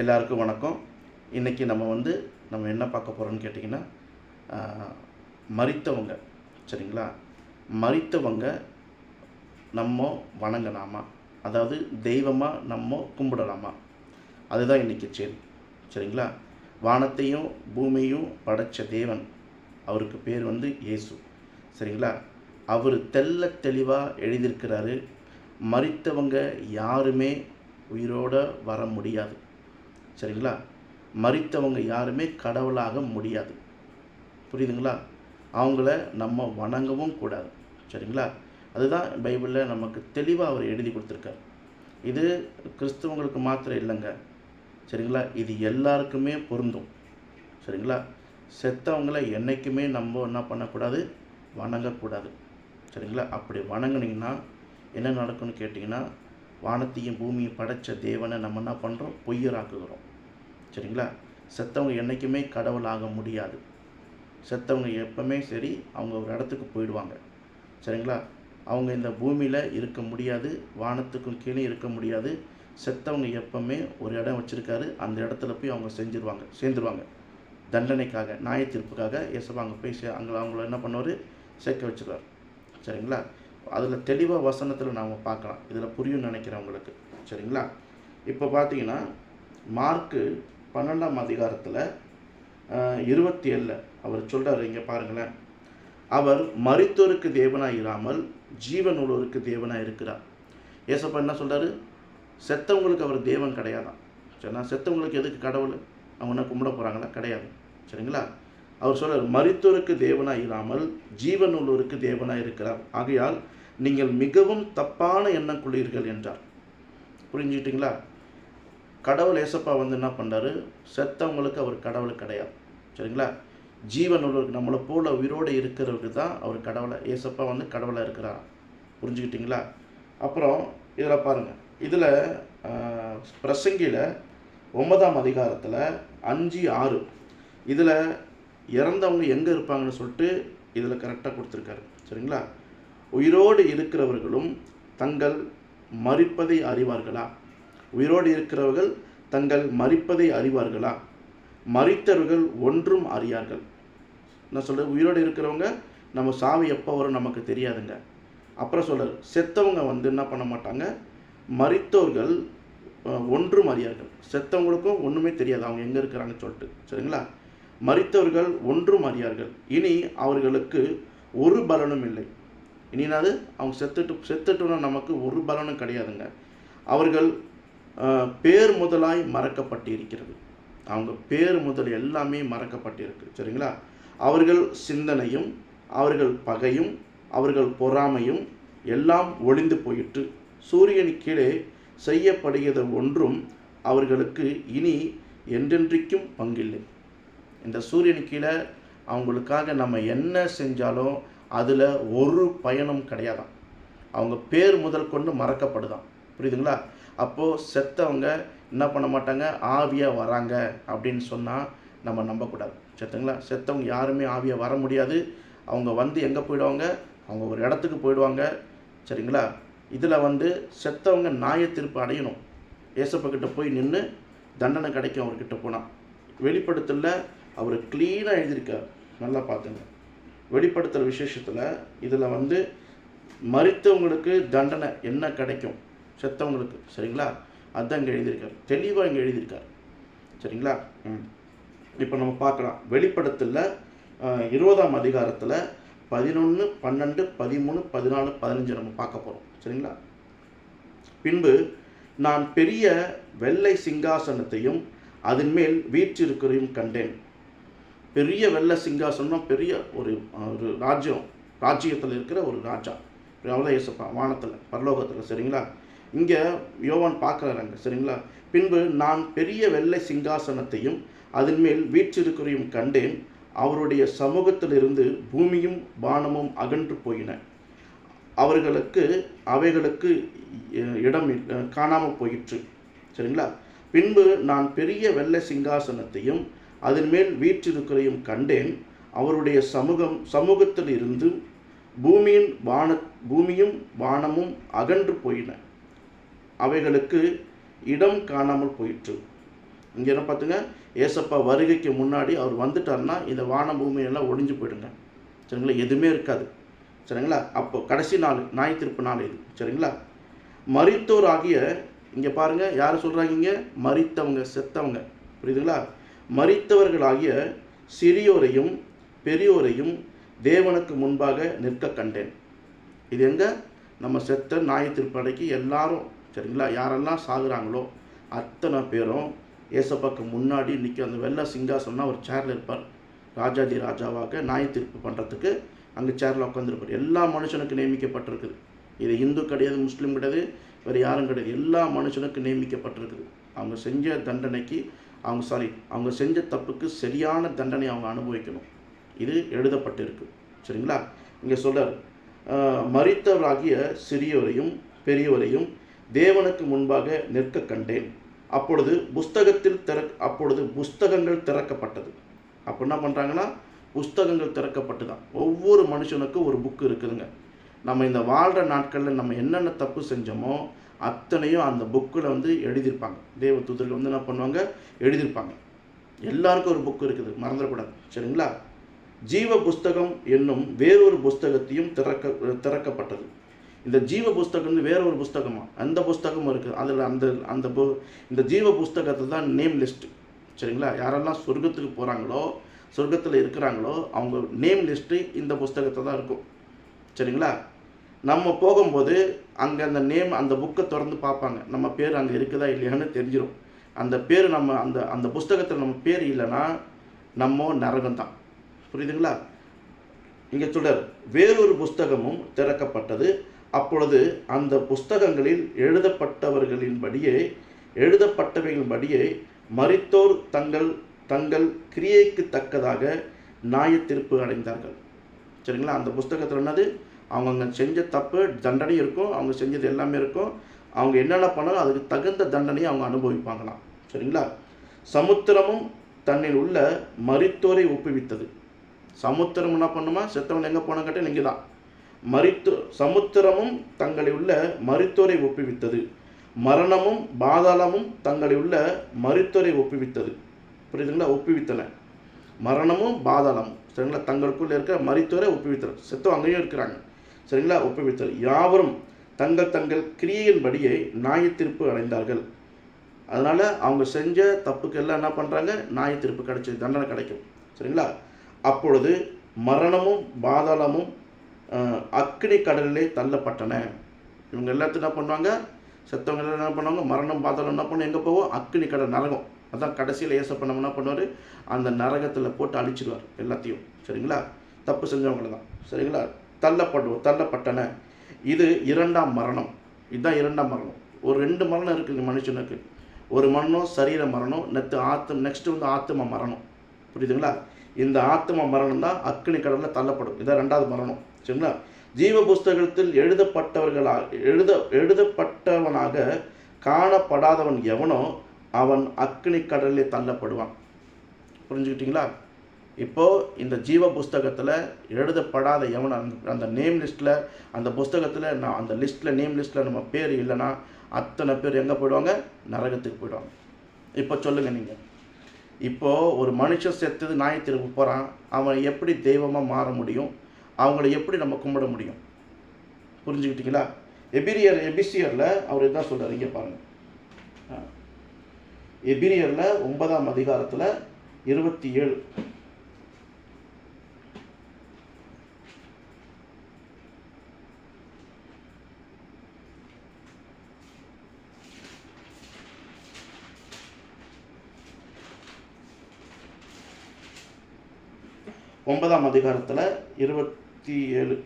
எல்லாருக்கும் வணக்கம். இன்றைக்கி நம்ம வந்து நம்ம என்ன பார்க்க போகிறோம்னு கேட்டிங்கன்னா மறித்தவங்க. மரித்தவங்க சரிங்களா? மறித்தவங்க நம்ம வணங்கலாமா? அதாவது தெய்வமாக நம்ம கும்பிடலாமா? அதுதான் இன்றைக்கி சரி சரிங்களா? வானத்தையும் பூமியையும் படைச்ச தேவன் அவருக்கு பேர் வந்து இயேசு. சரிங்களா? அவர் தெள்ள தெளிவாக எழுதியிருக்கிறாரு மரித்தவங்க யாருமே உயிரோடு வர முடியாது. சரிங்களா? மறித்தவங்க யாருமே கடவுளாக முடியாது. புரியுதுங்களா? அவங்கள நம்ம வணங்கவும் கூடாது. சரிங்களா? அதுதான் பைபிளில் நமக்கு தெளிவாக அவர் எழுதி கொடுத்துருக்கார். இது கிறிஸ்தவங்களுக்கு மாத்திரம் இல்லைங்க. சரிங்களா? இது எல்லாருக்குமே பொருந்தும். சரிங்களா? செத்தவங்களை என்றைக்குமே நம்ம என்ன பண்ணக்கூடாது? வணங்கக்கூடாது. சரிங்களா? அப்படி வணங்கினீங்கன்னா என்ன நடக்கும்னு கேட்டிங்கன்னா வானத்தையும் பூமியும் படைச்ச தேவனை நம்ம என்ன பண்ணுறோம் பொய்யராக்குகிறோம். சரிங்களா? செத்தவங்க என்றைக்குமே கடவுளாக முடியாது. செத்தவங்க எப்பவுமே சரி அவங்க ஒரு இடத்துக்கு போயிடுவாங்க. சரிங்களா? அவங்க இந்த பூமியில் இருக்க முடியாது வானத்துக்கும் கீழே இருக்க முடியாது. செத்தவங்க எப்பவுமே ஒரு இடம் வச்சுருக்காரு அந்த இடத்துல போய் அவங்க செஞ்சிருவாங்க சேர்ந்துருவாங்க. தண்டனைக்காக நியாய தீர்ப்புக்காக அங்கே போய் சே அங்கே அவங்கள என்ன பண்ணுவார்? சேர்க்க வச்சுருவார். சரிங்களா? அதில் தெளிவாக வசனத்தில் நாம் பார்க்கலாம். இதில் புரியும் நினைக்கிறேன் உங்களுக்கு. சரிங்களா? இப்போ பார்த்தீங்கன்னா மார்க்கு பன்னெண்டாம் அதிகாரத்தில் இருபத்தி ஏழில் அவர் சொல்கிறார் இங்கே பாருங்களேன். அவர் மறித்தோருக்கு தேவனாக இராமல் ஜீவனுள்ளோருக்கு தேவனாக இருக்கிறார். ஏசப்பா என்ன சொல்கிறாரு செத்தவங்களுக்கு அவர் தேவன் கிடையாதான். சரிங்களா செத்தவங்களுக்கு எதுக்கு கடவுள்? அவங்க என்ன கும்பிட போகிறாங்களா கிடையாது. சரிங்களா? அவர் சொல்கிறார் மறித்தோருக்கு தேவனாக இராமல் ஜீவன் உள்ளோருக்கு தேவனாக இருக்கிறார். ஆகையால் நீங்கள் மிகவும் தப்பான எண்ணம் கொள்ளீர்கள் என்றார். புரிஞ்சுக்கிட்டீங்களா? கடவுள் ஏசப்பா வந்து என்ன பண்ணுறாரு செத்தவங்களுக்கு அவர் கடவுள் கிடையாது. சரிங்களா? ஜீவன் உள்ளவருக்கு நம்மளை போல் உயிரோடு இருக்கிறவருக்கு தான் அவர் கடவுளை ஏசப்பா வந்து கடவுளாக இருக்கிறார். புரிஞ்சுக்கிட்டிங்களா? அப்புறம் இதில் பாருங்கள் இதில் பிரசங்கியில் ஒன்பதாம் அதிகாரத்தில் அஞ்சு ஆறு. இதில் இறந்தவங்க எங்கே இருப்பாங்கன்னு சொல்லிட்டு இதில் கரெக்டாக கொடுத்துருக்காரு. சரிங்களா? உயிரோடு இருக்கிறவர்களும் தங்கள் மறிப்பதை அறிவார்களா? உயிரோடு இருக்கிறவர்கள் தங்கள் மறிப்பதை அறிவார்களா? மறித்தவர்கள் ஒன்றும் அறியார்கள். நான் சொல்கிறேன் உயிரோடு இருக்கிறவங்க நம்ம சாவு எப்போ வரும் நமக்கு தெரியாதுங்க. அப்புறம் சொல்கிறார் செத்தவங்க வந்து என்ன பண்ண மாட்டாங்க? மறித்தவர்கள் ஒன்றும் அறியார்கள். செத்தவங்களுக்கும் ஒன்றுமே தெரியாது. அவங்க எங்கே இருக்கிறாங்கன்னு சொல்லிட்டு. சரிங்களா? மறித்தவர்கள் ஒன்றும் அறியார்கள். இனி அவர்களுக்கு ஒரு பலனும் இல்லை. இனினாது அவங்க செத்துட்டு செத்துட்டோன்னா நமக்கு ஒரு பலனும் கிடையாதுங்க. அவர்கள் பேர் முதலாய் மறக்கப்பட்டு இருக்கிறது அவங்க பேர் முதல் எல்லாமே மறக்கப்பட்டிருக்கு. சரிங்களா? அவர்கள் சிந்தனையும் அவர்கள் பகையும் அவர்கள் பொறாமையும் எல்லாம் ஒளிந்து போயிட்டு சூரியன் கீழே செய்யப்படுகிறது ஒன்றும் அவர்களுக்கு இனி என்றென்றைக்கும் பங்கில்லை. இந்த சூரியன் கீழே அவங்களுக்காக நம்ம என்ன செஞ்சாலும் அதில் ஒரு பயனும் கிடையாதாம். அவங்க பேர் முதல் கொண்டு மறக்கப்படுதாம். புரியுதுங்களா? அப்போது செத்தவங்க என்ன பண்ண மாட்டாங்க? ஆவியாக வராங்க அப்படின்னு சொன்னால் நம்ம நம்பக்கூடாது. செத்துங்களா செத்தவங்க யாருமே ஆவியாக வர முடியாது. அவங்க வந்து எங்கே போயிடுவாங்க? அவங்க ஒரு இடத்துக்கு போயிடுவாங்க. சரிங்களா? இதில் வந்து செத்தவங்க நியாய திருப்பு அடையணும். ஏசப்பக்கிட்ட போய் நின்று தண்டனை கிடைக்கும் அவர்கிட்ட போனால் வெளிப்படுத்தல அவர் க்ளீனாக எழுதியிருக்கார். நல்லா பார்த்துங்க. வெளிப்படுத்துகிற விசேஷத்தில் இதில் வந்து மறித்தவங்களுக்கு தண்டனை என்ன கிடைக்கும்? செத்தவங்களுக்கு சரிங்களா? அதுதான் இங்கே எழுதியிருக்கார். தெளிவாக இங்கே எழுதியிருக்கார். சரிங்களா? ம். இப்போ நம்ம பார்க்கலாம். வெளிப்படத்தில் இருபதாம் அதிகாரத்தில் பதினொன்று பன்னெண்டு பதிமூணு பதினாலு பதினஞ்சு நம்ம பார்க்க போகிறோம் சரிங்களா? பின்பு நான் பெரிய வெள்ளை சிங்காசனத்தையும் அதன் மேல் வீற்றிருக்கிறதையும் கண்டேன். பெரிய வெள்ளை சிங்காசனம் பெரிய ஒரு ஒரு ராஜ்யம். ராஜ்யத்தில் இருக்கிற ஒரு ராஜா. அவ்வளோ ஏசப்பா வானத்தில் பரலோகத்தில் சரிங்களா? இங்கே யோவான் பார்க்குறாங்க சரிங்களா? பின்பு நான் பெரிய வெள்ளை சிங்காசனத்தையும் அதன் மேல் வீற்றிருக்கிறையும் கண்டேன். அவருடைய சமூகத்திலிருந்து பூமியும் வானமும் அகன்று போயின. அவர்களுக்கு அவைகளுக்கு இடம் காணாமல் போயிற்று சரிங்களா? பின்பு நான் பெரிய வெள்ளை சிங்காசனத்தையும் அதன் மேல் வீற்றிருக்கிறையும் கண்டேன். அவருடைய சமூகம் சமூகத்தில் இருந்து பூமியின் வான பூமியும் வானமும் அகன்று போயின. அவைகளுக்கு இடம் காணாமல் போயிற்று. இங்கே என்ன பார்த்துங்க? ஏசப்பா வருகைக்கு முன்னாடி அவர் வந்துட்டாருன்னா இந்த வான பூமியெல்லாம் ஒழிஞ்சு போயிடுங்க. சரிங்களா? எதுவுமே இருக்காது. சரிங்களா? அப்போ கடைசி நாள் நாய் திருப்பு நாள் இது. சரிங்களா? மரித்தோர் ஆகிய இங்கே பாருங்கள் யார் சொல்கிறாங்க இங்கே? மரித்தவங்க செத்தவங்க. புரியுதுங்களா? மரித்தவர்களாகிய சிறியோரையும் பெரியோரையும் தேவனுக்கு முன்பாக நிற்க கண்டேன். இது எங்கே? நம்ம செத்த நாய் திருப்படைக்கு எல்லாரும் சரிங்களா? யாரெல்லாம் சாகுறாங்களோ அத்தனை பேரும் ஏசப்பாக்கு முன்னாடி நிற்க அந்த வெள்ளை சிங்காசனா ஒரு சேரில் இருப்பார். ராஜாதி ராஜாவாக நியாய தீர்ப்பு பண்ணுறதுக்கு அங்கே சேரில் உட்காந்துருப்பார் எல்லா மனுஷனுக்கு நியமிக்கப்பட்டிருக்குது. இது இந்து கிடையாது முஸ்லீம் கிடையாது வேறு யாரும் கிடையாது. எல்லா மனுஷனுக்கு நியமிக்கப்பட்டிருக்குது. அவங்க செஞ்ச தண்டனைக்கு அவங்க சாரி அவங்க செஞ்ச தப்புக்கு சரியான தண்டனை அவங்க அனுபவிக்கணும். இது எழுதப்பட்டிருக்கு. சரிங்களா? இங்கே சொல்கிறார் மறித்தவராகிய சிறியவரையும் சிறியோரையும் பெரியவரையும் தேவனுக்கு முன்பாக நிற்க கண்டேன். அப்பொழுது புஸ்தகத்தில் திற அப்பொழுது புஸ்தகங்கள் திறக்கப்பட்டது. அப்போ என்ன பண்ணுறாங்கன்னா புஸ்தகங்கள் திறக்கப்பட்டு தான் ஒவ்வொரு மனுஷனுக்கும் ஒரு புக்கு இருக்குதுங்க. நம்ம இந்த வாழ்கிற நாட்களில் நம்ம என்னென்ன தப்பு செஞ்சோமோ அத்தனையும் அந்த புக்கில் வந்து எழுதியிருப்பாங்க. தேவ தூதர்கள் வந்து என்ன பண்ணுவாங்க? எழுதியிருப்பாங்க. எல்லாருக்கும் ஒரு புக்கு இருக்குது. மறந்துடக்கூடாது. சரிங்களா? ஜீவ புஸ்தகம் என்னும் வேறொரு புஸ்தகத்தையும் திறக்க திறக்கப்பட்டது. இந்த ஜீவ புஸ்தகம்னு வேற ஒரு புஸ்தகமா? அந்த புஸ்தகமும் இருக்குது அதில் அந்த அந்த பு இந்த ஜீவ புஸ்தகத்தில் தான் நேம் லிஸ்ட் சரிங்களா? யாரெல்லாம் சொர்க்கத்துக்கு போகிறாங்களோ சொர்க்கத்தில் இருக்கிறாங்களோ அவங்க நேம் லிஸ்ட்டு இந்த புஸ்தகத்தை தான் இருக்கும். சரிங்களா? நம்ம போகும்போது அங்கே அந்த நேம் அந்த புக்கை திறந்து பார்ப்பாங்க. நம்ம பேர் அங்கே இருக்குதா இல்லையான்னு தெரிஞ்சிடும் அந்த பேர் நம்ம அந்த அந்த புஸ்தகத்தில் நம்ம பேர் இல்லைன்னா நம்ம நரகம் தான். புரியுதுங்களா? இங்கே சொல்றார் வேறொரு புஸ்தகமும் திறக்கப்பட்டது. அப்பொழுது அந்த புஸ்தகங்களில் எழுதப்பட்டவர்களின்படியே எழுதப்பட்டவைகளின்படியே மரித்தோர் தங்கள் தங்கள் கிரியைக்கு தக்கதாக நியாய தீர்ப்பு அடைந்தார்கள். சரிங்களா? அந்த புஸ்தகத்தில் என்னது? அவங்க செஞ்ச தப்பு தண்டனை இருக்கும் அவங்க செஞ்சது எல்லாமே இருக்கும் அவங்க என்னென்ன பண்ணாலும் அதுக்கு தகுந்த தண்டனையை அவங்க அனுபவிப்பாங்களாம். சரிங்களா? சமுத்திரமும் தன்னில் உள்ள மரித்தோரை ஒப்புவித்தது. சமுத்திரம் என்ன பண்ணுமா? செத்தவன் எங்கே போன கேட்டால் நீங்கள் தான் மரித்து சமுத்திரமும் தங்களை உள்ள மருத்துவரை ஒப்புவித்தது. மரணமும் பாதாளமும் தங்களை உள்ள மருத்துவரை ஒப்புவித்தது. புரியுதுங்களா? ஒப்புவித்தன மரணமும் பாதாளமும். சரிங்களா? தங்களுக்குள்ள இருக்கிற மருத்துவரை ஒப்புவித்தனர் செத்தவங்க அங்கேயும் இருக்கிறாங்க. சரிங்களா? ஒப்புவித்தல். யாவரும் தங்கள் தங்கள் கிரியையின்படியே நியாயத்தீர்ப்பு அடைந்தார்கள். அதனால் அவங்க செஞ்ச தப்புக்கெல்லாம் என்ன பண்ணுறாங்க நியாயத்தீர்ப்பு கிடைச்சது. தண்டனை கிடைக்கும். சரிங்களா? அப்பொழுது மரணமும் பாதாளமும் அஹ், அக்கினி கடலிலே தள்ளப்பட்டன. இவங்க எல்லாத்தையும் என்ன பண்ணுவாங்க? செத்தவங்க எல்லாம் என்ன பண்ணுவாங்க? மரணம் பாதாளம் என்ன பண்ணும் எங்கே போவோம்? அக்னி கடல் நரகம். அதான் கடைசியில் ஏசப்பண்ணம் என்ன பண்ணுவார்? அந்த நரகத்தில் போட்டு அழிச்சிடுவார் எல்லாத்தையும். சரிங்களா? தப்பு செஞ்சவங்கள தான். சரிங்களா? தள்ளப்படுவோம் தள்ளப்பட்டன. இது இரண்டாம் மரணம். இதுதான் இரண்டாம் மரணம். ஒரு ரெண்டு மரணம் இருக்குங்க மனுஷனுக்கு. ஒரு மரணம் சரீர மரணம் நெத்து ஆத்தம் நெக்ஸ்ட் வந்து ஆத்ம மரணம். புரியுதுங்களா? இந்த ஆத்ம மரணம் தான் அக்னி கடலில் தள்ளப்படும். இதான் ரெண்டாவது மரணம். சரிங்களா ஜீவ புஸ்தகத்தில் எழுதப்பட்டவர்களாக எழுத எழுதப்பட்டவனாக காணப்படாதவன் எவனோ அவன் அக்னி கடலில் தள்ளப்படுவான். புரிஞ்சுக்கிட்டீங்களா? இப்போது இந்த ஜீவ புஸ்தகத்தில் எழுதப்படாத எவன் அந்த அந்த நேம் லிஸ்ட்டில் அந்த புஸ்தகத்தில் நான் அந்த லிஸ்ட்டில் நேம் லிஸ்ட்டில் நம்ம பேர் இல்லைன்னா அத்தனை பேர் எங்கே போயிடுவாங்க? நரகத்துக்கு போயிடுவாங்க. இப்போ சொல்லுங்கள் நீங்கள் இப்போது ஒரு மனுஷன் செத்தது நாய் திரும்ப போகிறான் அவன் எப்படி தெய்வமாக மாற முடியும்? அவங்கள எப்படி நம்ம கும்பிட முடியும்? புரிஞ்சுக்கிட்டீங்களா? எபிரியர் எபிசியரில் அவர் இதான் சொல்கிறார் இங்கே பாருங்கள் எபிரியரில் ஒன்பதாம் அதிகாரத்தில் இருபத்தி ஏழு ஒன்பதாம் அதிகாரத்தில் இருபத்தி ஏழு